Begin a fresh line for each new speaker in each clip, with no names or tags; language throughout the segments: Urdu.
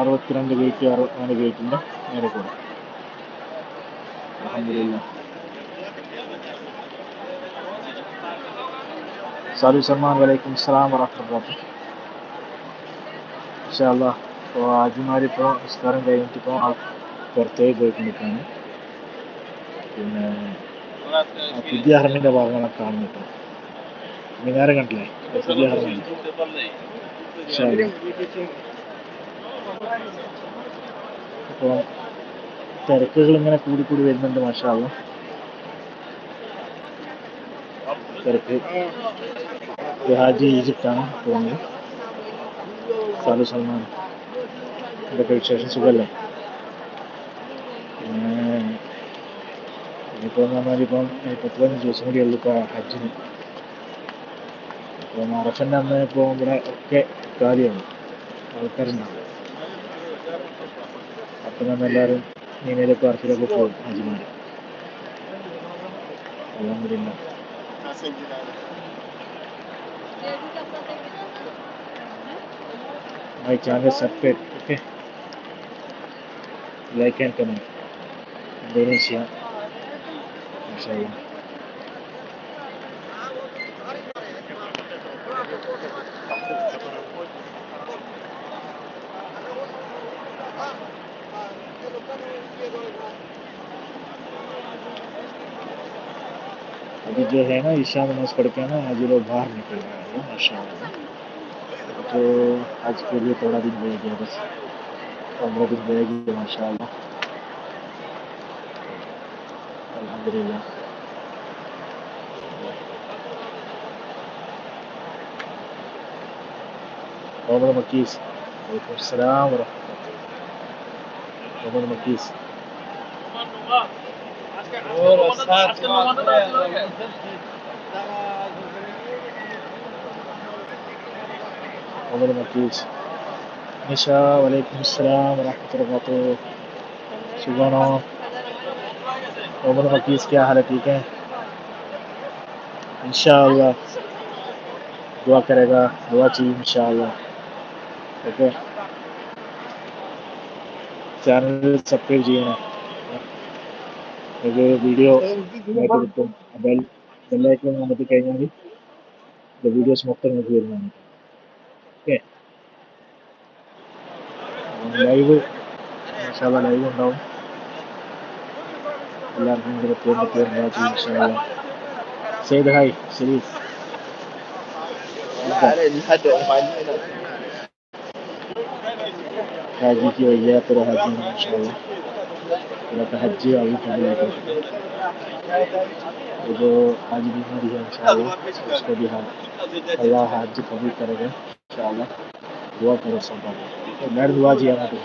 അറുപത്തിരണ്ട് വെയിറ്റ് അറുപത്തിനാല് വെയിറ്റിന്റെ നേരെ കൂടെ. അലഹമില്ല സാലു സൽമാൻ വലൈക്കും സ്ലാം വറഹമത്ത് ഇഷാല്ല ഇപ്പോൾ ആദ്യമാരിപ്പോൾ നിസ്കാരം കഴിഞ്ഞിട്ടിപ്പോൾ പുറത്തേക്ക് പോയിക്കൊണ്ടിരിക്കുകയാണ്. പിന്നെ പുതിയ ഹർമിന്റെ ഭാഗമാണ് കാണുന്നത് മിനാരം കണ്ടില്ലേ? പുതിയ ഹർമ്മ അപ്പോൾ തിരക്കുകൾ ഇങ്ങനെ കൂടി കൂടി വരുന്നുണ്ട് മാഷാവും തിരക്ക്. ഹാജി ഈജിപ്റ്റാണ് തോന്നുന്നത് സാലു സൽമാൻ. ഇതൊക്കെ വിശേഷം സുഖമല്ലേ? പിന്നെ ഇനിയിപ്പോൾ എന്ന് പറഞ്ഞാൽ ഇപ്പം പത്ത് പതിനഞ്ച് ദിവസം കൂടി ഉള്ളു ഇപ്പോൾ ഹജ്ജിന്. ഇപ്പോൾ മറഫന്റെ അന്ന് ഇപ്പോൾ ഇവിടെ ഒക്കെ കാര്യമാണ്. ആൾക്കാരുണ്ടാവും. അപ്പം നമ്മൾ എല്ലാവരും മീനയിലൊക്കെ വർക്കിലൊക്കെ പോകും ഹജ്ജിമാർ അലഹമില്ല my channel subscribe okay like and comment Indonesia ابھی جو ہے نا عشاء نماز پڑھ کے نا آج لوگ باہر نکل گئے ہیں شام میں۔ تو آج کے لیے تھوڑا دن رہ گیا بس۔ پندرہ دن رہ گیا ماشاء اللہ الحمد للہ محمد مکیس وعلیکم السلام ورحمۃ اللہ۔ محمد مکیس عمر مکیج نشا وعلیکم السلام ورحمۃ اللہ عمر کیا حال ہے ٹھیک ہے انشاءاللہ دعا کرے گا دعا چاہیے انشاءاللہ اوکے چینل سبسکرائب جی ہیں ഒരു വീഡിയോ ആയിട്ട് കിട്ടും ബെൽ ബെല്ലൈക്കൺ നമുക്ക് കഴിഞ്ഞാൽ വീഡിയോസ് മൊത്തം നിങ്ങൾക്ക് വരുന്നതാണ് ഓക്കെ ലൈവ് മഷാല ലൈവ് ഉണ്ടാവും എല്ലാവർക്കും കൂടെ പോകേണ്ട സെയ്ദ് ഹായ് ശരീഫ് ഹാജിക്ക് വയ്യാത്തൊരു ഹാജിയാണ് മഷാല حاجی ہیں انشاءاللہ قبول کرتے جو حاجی بیماری ہے انشاءاللہ اس کو بھی ہم اللہ حج قبول کرے گا انشاءاللہ دعا کرو سب بات میں دعا جی آنا تو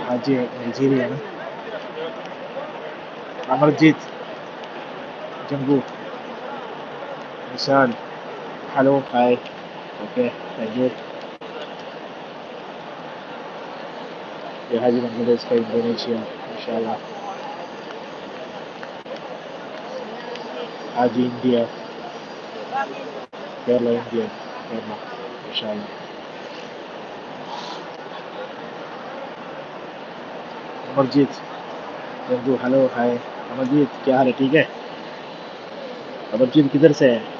حاجی نائجیریا نا Hassan. Hello, hi. Okay, thank you. یہ حاجی محمد اس کا انڈونیشیا انشاءاللہ حاجی انڈیا کیرلا انڈیا کیرلا انشاءاللہ امرجیت ہیلو ہائے امرجیت کیا حال ہے ٹھیک ہے امرجیت کدھر سے ہے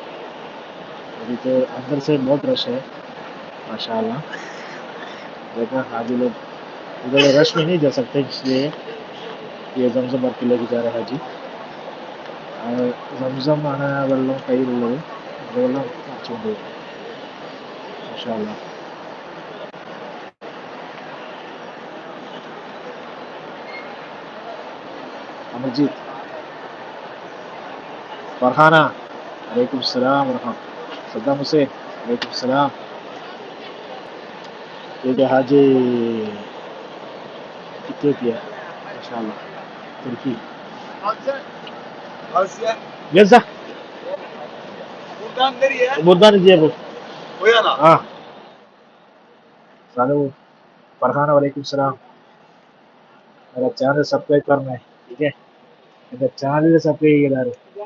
ادھر اندر سے بہت رش ہے ماشاء اللہ دیکھو حاجی لوگ ادھر رش میں نہیں جا سکتے، اس لیے یہ زمزم اور قلعے کی کے جا رہے حاجی اور زمزم آنا بول لوں کئی لوگ۔ اچھا، ماشاء اللہ امرجیت، فرحانہ وعلیکم السلام ورحمۃ اللہ۔ صدام حسین وعلیکم السلام یہ کہ حاجی ایتھوپیا انشاءاللہ ترکی Gezze. Buradan nereye? Buradan diye bu. Bu yana. Ha. سالو فرحان وعلیکم السلام میرا چینل سبسکرائب کرنا ہے ٹھیک ہے میرا چینل سبسکرائب کرنا ہے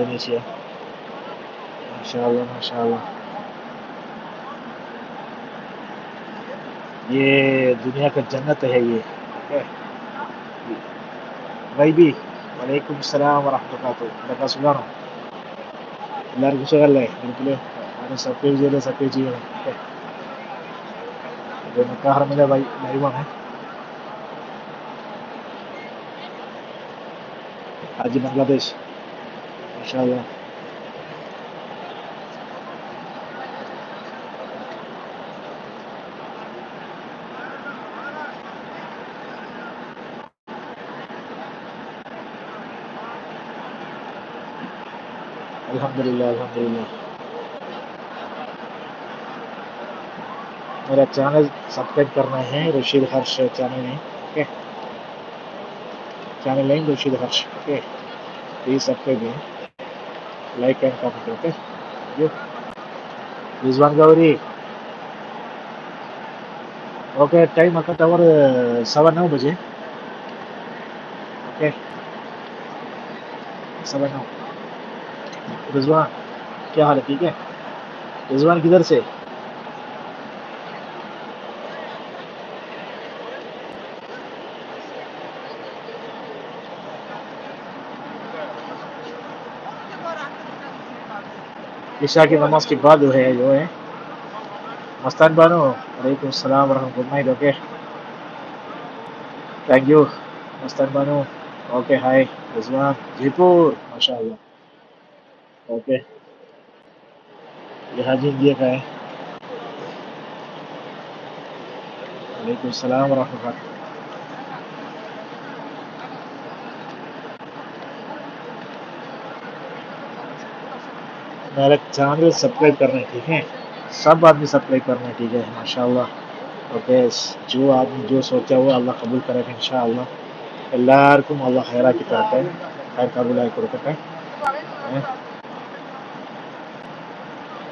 انڈونیشیا ماشاء اللہ ماشاء اللہ یہ دنیا کا جنت ہے یہ بھائی بھی وعلیکم السلام ورحمۃ اللہ وبرکاتہ سنانو எல்லாரும் குஷகல்ல இருக்குல்ல யாரும் சப்ஸ்கிரைப் செய்யல சப்ஸ்கிரைப் செய்யணும் இது بھائی பை ہے آج بنگلہ دیش ماشاء اللہ الحمد للہ الحمد للہ میرا چینل سبسکرائب کرنا ہے، رشید ہرش چینل نہیں اوکے؟ چینل نہیں رشید ہرش، اوکے؟ یہ سبسکرائب ہے۔ سوا نو بجے رضوان کیا حال ہے ٹھیک ہے رضوان کدھر سے عشاء کی نماز کے بعد جو ہے جو ہے مستان بانو۔ علیکم السلام ورحمۃ اللہ okay thank you Mastan Bano. Okay hi Rizwan Jaipur ماشاء اللہ اوکے۔ یہ حاجی انڈیا کا ہے۔ وعلیکم السلام ورحمۃ اللہ۔ میرے چینل سبسکرائب کرنا ہے ٹھیک ہے سب آدمی سبسکرائب کرنا ہے ٹھیک ہے ماشاء اللہ اوکے جو آدمی جو سوچا ہوا، اللہ قبول کرے گا ان شاء اللہ اللہ اللہ خیرہ کی طرح ہے خیر قبول آئے کرکٹ ہے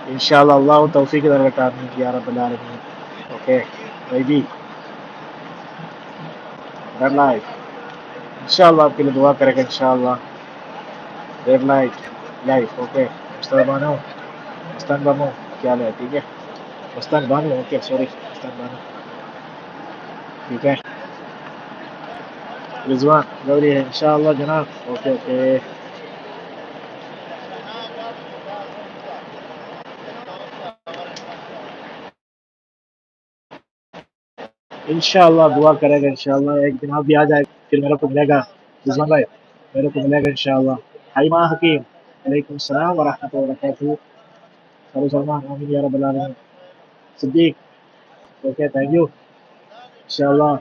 ان شاء اللہ اللہ توفیق درکٹ آدمی کی یا رب العالمین اوکے بھائی جی ریڈ لائف ان شاء اللہ آپ کے لیے دعا کرے گا ان شاء اللہ ریڈ لائف لائف اوکے استاد بانو استاد بانو، کیا لے، ٹھیک ہے۔ استاد بانو، اوکے، سوری استاد بانو۔ ٹھیک ہے۔ رضوان گوری ہے، انشاءاللہ جناب۔ Okay okay. انشاءاللہ دعا کرے گا، انشاءاللہ۔ ایک دن آپ بھی آ جائے، پھر میرے کو ملے گا۔ رضوان بھائی، میرے کو ملے گا، انشاءاللہ۔ حیمہ حکیم۔ Waalaikumsalam warahmatullahi wabarakatuh. Salam sama amin ya rabbal alamin. Sedih. Okay, thank you. Insyaallah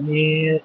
nih,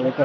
Oke.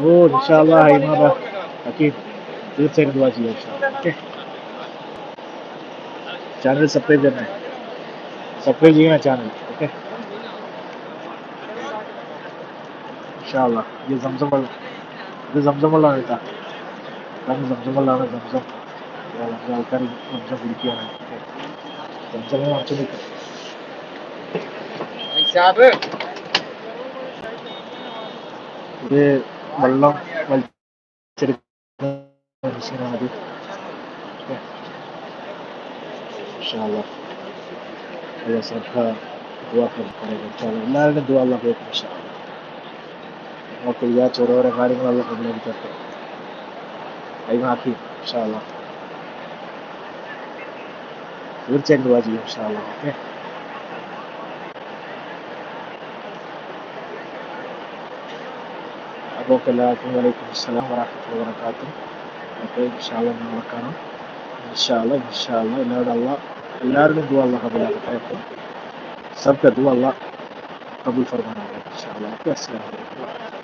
وہ ان شاء اللہ ہمارا حقیق سے دعا چاہیے اوکے چینل سبسکرائب کرنا ہے۔ سبسکرائب کیجیے نا چینل اوکے ان شاء اللہ یہ زمزم اللہ یہ زمزم اللہ رہتا ہم زمزم اللہ نے زمزم۔ کر زمزم کیا ہے زمزم اللہ چلے۔ صاحب۔ یہ വെള്ളം വലിച്ചെടുക്കുന്ന മെഷീനാണത്. എല്ലാവരുടെയും ദുവാ അല്ല കേൾക്കും നമുക്ക് വിചാരിച്ച ഓരോരോ കാര്യങ്ങളെല്ലാം കൊണ്ടുപോയി തട്ടെ കൈമാക്കി ഇൻഷാല്ല തീർച്ചയായിട്ടും ദുവാ ചെയ്യും ഇൻഷാല്ല okay. Oke, assalamualaikum warahmatullahi wabarakatuh. Oke, insyaallah melakukan. Insyaallah, insyaallah, ilah Allah, ilah itu dua Allah itu. Sabda dua Allah kabul firman Allah. Insyaallah, assalamualaikum.